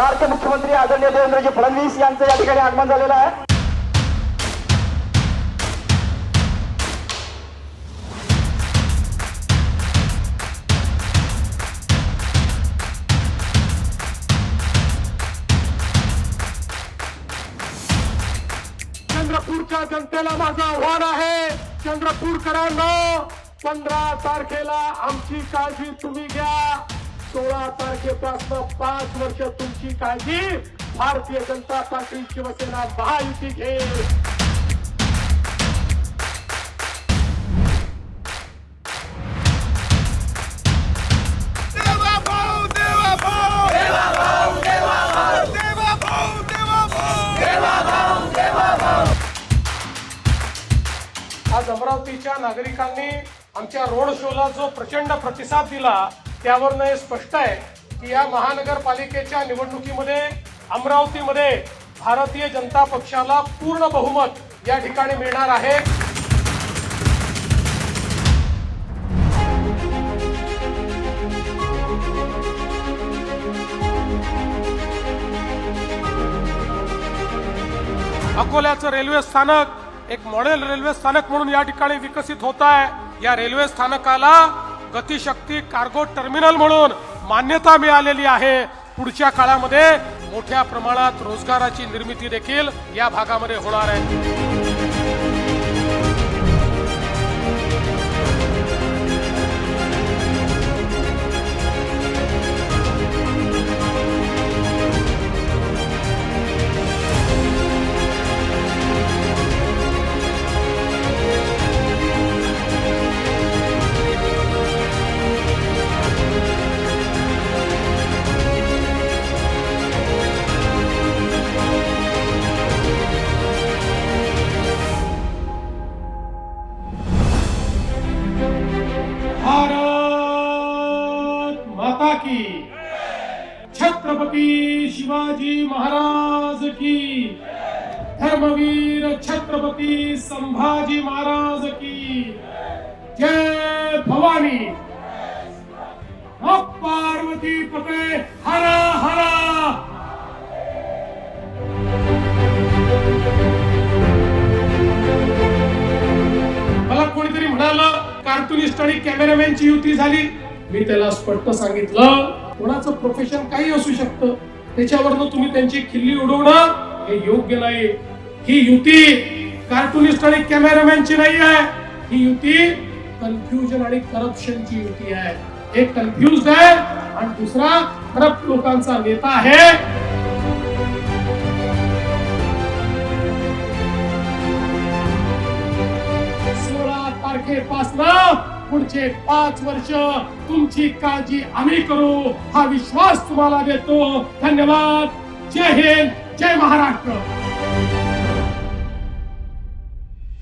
लाडके मुख्यमंत्री आदरणीय देवेंद्रजी फडणवीस यांचं या ठिकाणी आगमन झालेलं आहे. चंद्रपूरच्या जनतेला माझं आव्हान आहे. चंद्रपूरकरांना पंधरा तारखेला आमची काळजी तुम्ही घ्या. सोळा तारखेपासून पाच वर्ष तुमची काळजी. भारतीय जनता पार्टी शिवसेना महायुती घेईल. देवा भाऊ देवा भाऊ. देवा भाऊ देवा भाऊ. देवा भाऊ देवा भाऊ. आज अमरावतीच्या नागरिकांनी आमच्या रोड शोला जो प्रचंड प्रतिसाद दिला त्यावरनं हे स्पष्ट आहे की या महानगरपालिकेच्या निवडणुकीमध्ये अमरावतीमध्ये भारतीय जनता पक्षाला पूर्ण बहुमत या ठिकाणी मिळणार आहे. अकोल्याचं रेल्वे स्थानक एक मॉडेल रेल्वे स्थानक म्हणून या ठिकाणी विकसित होत आहे. या रेल्वे स्थानकाला गतिशक्ती कार्गो टर्मिनल म्हणून मान्यता मिळालेली आहे. पुढच्या काळामध्ये मोठ्या प्रमाणात रोजगाराची निर्मिती देखील या भागामध्ये होणार आहे. माता की। छत्रपती शिवाजी महाराज की। धर्मवीर छत्रपती संभाजी महाराज की। जय भवानी। पार्वती पते हरा हरा। मला कोणीतरी म्हणाल कार्टुनिस्ट आणि कॅमेरामॅनची युती झाली. मी त्याला स्पष्ट सांगितलं कोणाचं प्रोफेशन काही असू शकतं. त्याच्यावरनं तुम्ही त्यांची खिल्ली उडवणं हे योग्य नाही. ही युती कार्टुनिस्ट आणि कॅमेरामॅनची नाही आहे. ही युती कन्फ्युजन आणि करप्शनची युती आहे. एक कन्फ्युज आहे आणि दुसरा करप्ट लोकांचा नेता आहे. सोळा तारखेपासून पुढचे पाच वर्ष तुमची काळजी आम्ही करू. हा विश्वास तुम्हाला देतो. धन्यवाद. जय हिंद. जय महाराष्ट्र.